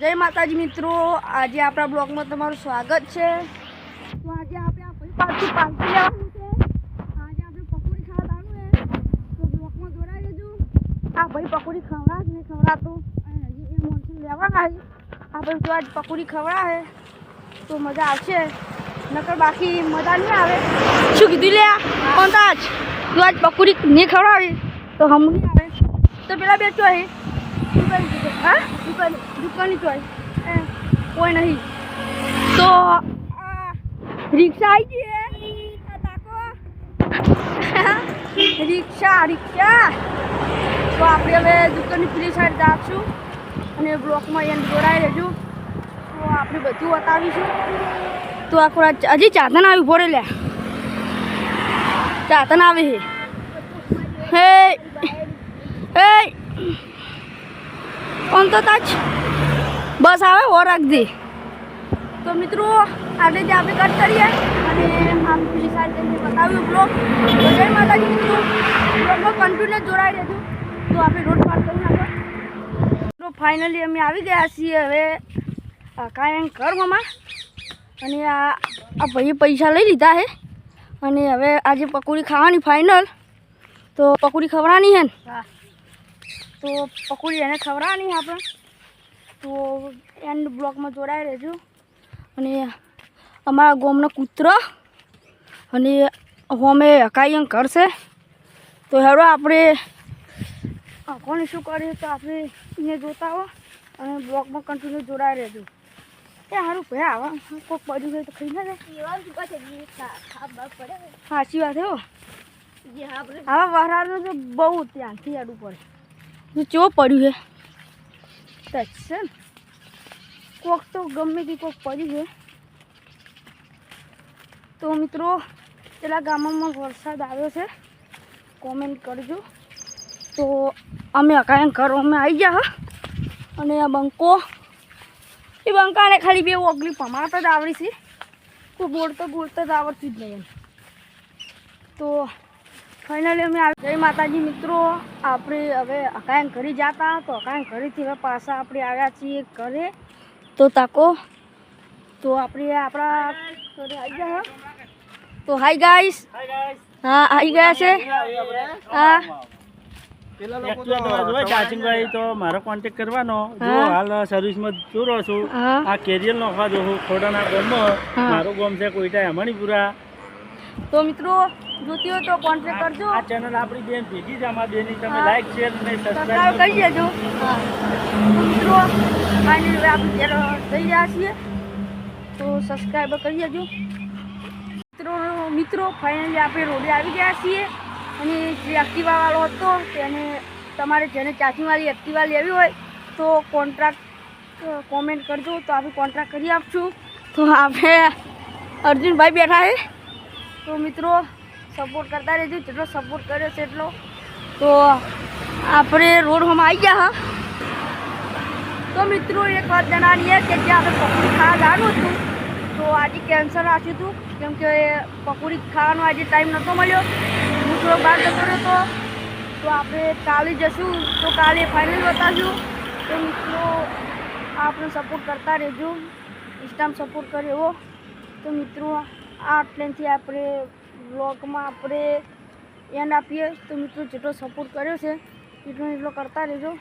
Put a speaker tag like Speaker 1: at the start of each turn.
Speaker 1: જય માતાજી મિત્રો, આજે આપણા બ્લોગમાં તમારું સ્વાગત છે. તો આજે આપણે આ પાસેથી પાર્ટી લેવાનું છે. આજે આપણે પકોડી ખાવા જવાનું છે. તો બ્લોગમાં જોડાઈ દેજો આ ભાઈ પકોડી ખવડા જ નહીં ખવડાતું અને હજી એ મોનસૂન લેવાના છે. આપણે જો આજ પકોડી ખવડાવે તો મજા આવશે. નકર બાકી મજા નહીં આવે. શું કીધું લે કોંતાજ તું આજ? પકોડી નહીં ખવડાવી. તો હમ નહીં આવે. તો પેલા બે ચો દુકાન હા? દુકાન દુકાનની ચોઈ કોઈ નહીં. તો રિક્ષા આવી ગઈ રિક્ષા રિક્ષા. તો આપણે હવે દુકાનની પેલી સાઈડ જાશું અને બ્લોકમાં એને જોડાઈ રહેજો. તો આપણે બધું બતાવીશું. તો આખો હજી ચાતન આવી ભોરે લે. ચાતન આવે છે હે હે. કોણ તો તાજ. બસ આવે ઓ રાખજે. તો મિત્રો, આજે જે આપણે કટ કરીએ, અને આમ પેલી સાથે બતાવ્યું બ્લોગ તો જય માતાજી મિત્રો. બ્લોગમાં કન્ટિન્યુ જોડાઈ રહેજો. તો આપણે રોડ પાર કરી નાખો તો ફાઇનલી અમે આવી ગયા છીએ હવે કાંઈ ઘરમાં. અને આ આ ભાઈએ પૈસા લઈ લીધા છે. અને હવે આજે પકોડી ખાવાની ફાઇનલ તો પકોડી ખવડાવવાની છે ને? તો પકોડી એને ખવડાવવાની આપણે. તો એન્ડ બ્લોકમાં જોડાઈ રહેજો. અને અમારા ગોમનો કૂતરો અને હોમે હકાઈ એમ કરશે. તો હેડો આપણે કોણ શું કરીએ તો આપણે એને જોતા હો અને બ્લોકમાં કન્ટિન્યુ જોડાઈ રહેજો. એ સારું ભાઈ આવા. કોઈક પડ્યું હોય તો ખાઈ ના જાય. સાચી વાત હો આવા વરાળનું તો બહુ ધ્યાનથી હેડવું પડે. ચો પડ્યું છે? છે કોક તો ગમે તે કોક પડ્યું છે. તો મિત્રો, પેલા ગામમાં વરસાદ આવ્યો છે. કોમેન્ટ કરજો. તો અમે અકાય ઘર અમે આવી ગયા અને આ બંકો, એ બંકાને ખાલી બે ઓગલી પમાડતા જ આવડી છે. કોઈ બોલતા બોલતા જ આવડતી જ નહીં તો ફાઇનલી અમે જય માતાજી મિત્રો. આપણે હવે અકાયન ઘરે જતા તો અકાયન ઘરેથી હવે પાછા આપણે આવ્યા છીએ ઘરે. તો તાકો તો આપણે આપણા ઘરે આવી ગયા તો હાય ગાઈસ હા આવી ગયા છે. હા.
Speaker 2: ચાચીભાઈ તો મારો કોન્ટેક્ટ કરવાનો. જો. હાલ સર્વિસમાં જોરો છું આ કેરિયર નોખવા દઉં ખોડાના ગામમાં. મારું ગામ છે કોઈટા મણિપુરા
Speaker 1: તો મિત્રો જોતી હોય તો કોન્ટેક્ટ કરજો.
Speaker 2: આ ચેનલ આપણી બેન ભેગી અમારી બેની તમે. લાઈક શેર અને
Speaker 1: સબસ્ક્રાઈબ કરી દેજો મિત્રો ફાઇનલ હવે આપણે ઘેર થઈ ગયા છીએ. તો સબસ્ક્રાઇબ કરી દેજો મિત્રો મિત્રો ફાઇનલી આપણે રોડે આવી ગયા છીએ. અને જે એક્ટિવા વાળો હતો તેને તમારે જેને ચાચીવાળી એક્ટિવા લેવી હોય તો કોન્ટ્રાક્ટ કોમેન્ટ કરજો. તો આપણે કોન્ટ્રાક્ટ કરી આપશું. તો આપણે અર્જુનભાઈ બેઠા છે. તો મિત્રો સપોર્ટ કરતા રહેજો, જેટલો સપોર્ટ કર્યો છે એટલો. તો આપણે રોડ હોમ આવી ગયા હા. તો મિત્રો, એક વાત જણાવીએ કે જે આપણે પકોડી ખાવા જવાનું હતું, તો આજે કેન્સલ રાખ્યું હતું, કેમ કે પકોડી ખાવાનો આજે ટાઈમ નહોતો મળ્યો. હું થોડો બહાર જતો રહ્યો તો આપણે કાલે જશું, તો કાલે ફાઇનલ બતાવશું. તો મિત્રો, આપણે સપોર્ટ કરતા રહેજો. ઇન્સ્ટામ સપોર્ટ કરે એવો. તો મિત્રો, આ પ્લેનથી આપણે વ્લોગમાં આપણે એન્ડ આપીએ. તો મિત્રો જેટલો સપોર્ટ કર્યો છે એટલો એટલો કરતા રહેજો.